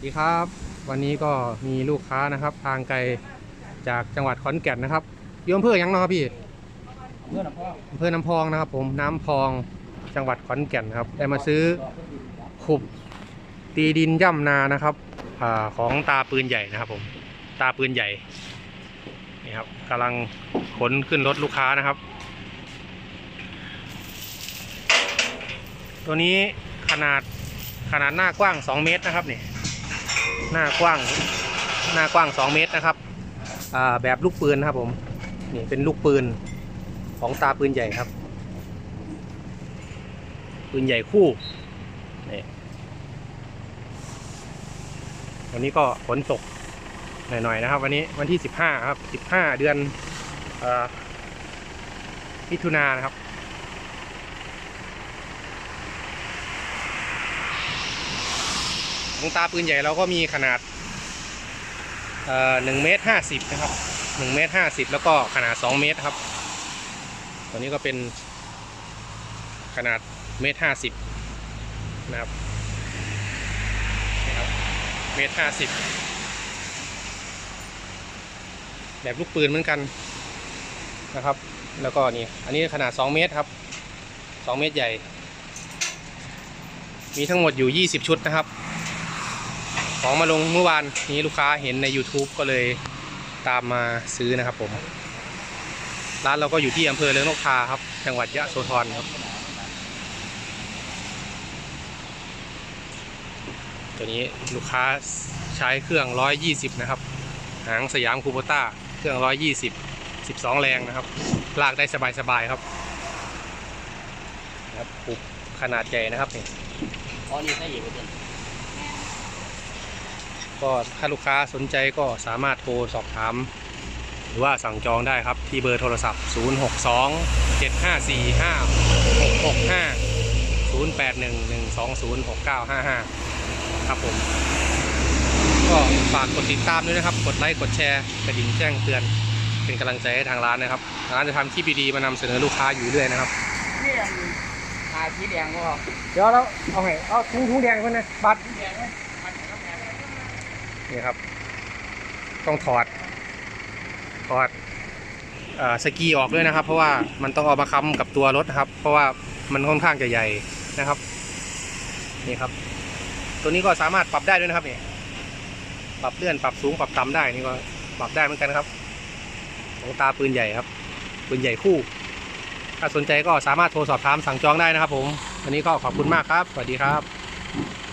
วัสดีครับ วันนี้ก็มีลูกค้านะครับ ทางไกลจากจังหวัดขอนแก่นนะครับอยู่อำเภอหยังเนาะครับพี่เพื่อนพ่ออำเภอน้ำพองนะครับ ผมน้ำพองจังหวัดขอนแก่นครับได้มาซื้อขุบตีดินย่ำนานะครับอาของตาปืนใหญ่นะครับ ผมตาปืนใหญ่นี่ครับกำลังขนขึ้นรถลูกค้านะครับ ตัวนี้ขนาดขนาดหน้ากว้าง 2 เมตรนะครับนี่ หน้ากว้าง หน้ากว้าง 2 เมตรนะครับแบบลูกปืนนะครับผม นี่เป็นลูกปืนของตาปืนใหญ่ครับ ปืนใหญ่คู่นี่วันนี้ก็ฝนตกหน่อยๆนะครับ วันนี้วันที่ 15 ครับ 15 เดือนอมิถุนานะครับ ของตาปืนใหญ่เราก็มีขนาดเอ่อหนึ่งเมตรห้าสิบนะครับหนึ่งเมตรห้าสิบแล้วก็ขนาดสองเมตรครับ ตัวนี้ก็เป็นขนาดเมตรห้าสิบนะครับนี่ครับ เมตรห้าสิบแบบลูกปืนเหมือนกันนะครับ แล้วก็นี่อันนี้ขนาด2เมตรครับ2เมตรใหญ่ มีทั้งหมดอยู่20ชุดนะครับ ของมาลงเมื่อวานนี้ลูกค้าเห็นใน YouTube ก็เลยตามมาซื้อนะครับผม ร้านเราก็อยู่ที่อำเภอเลืองนกทาครับ จังหวัดยะโสธรครับ ตัวนี้ลูกค้าใช้เครื่อง 120 นะครับ หางสยามคูโบต้า เครื่อง 120 12 แรงนะครับ ลากได้สบายๆครับครับปุบขนาดใหญ่นะครับนี่อ๋อนี่ใช่อยู่เพื่อน ก็ถ้าลูกค้าสนใจก็สามารถโทรสอบถาม หรือว่าสั่งจองได้ครับที่เบอร์โทรศัพท์ 062 754 5665 081 120 6955 ครับผม ก็ฝากกดติดตามด้วยนะครับ กดไลค์กดแชร์กระดิ่งแจ้งเตือนเป็นกำลังใจให้ทางร้านนะครับทางร้านจะทำคลิปดีๆมานำเสนอลูกค้าอยู่เรื่อยนะครับนี่ยังทาสีแดงก็เดี๋ยวเราเอาไงเอาถุงถุงแดงคนนะบัตรสีแดงไหมมันน้ำแดงไหม นี่ครับ ต้องถอด ถอดอสกีออกด้วยนะครับ เพราะว่ามันต้องเอามาค้ำกับตัวรถนะครับ เพราะว่ามันค่อนข้างจะใหญ่นะครับนี่ครับ ตัวนี้ก็สามารถปรับได้ด้วยนะครับนี่ปรับเลื่อนปรับสูงปรับต่ำได้นี่ก็ปรับได้เหมือนกันครับของตาปืนใหญ่ครับ ปืนใหญ่คู่ ถ้าสนใจก็สามารถโทรสอบถามสั่งจองได้นะครับผม วันนี้ก็ขอบคุณมากครับ สวัสดีครับ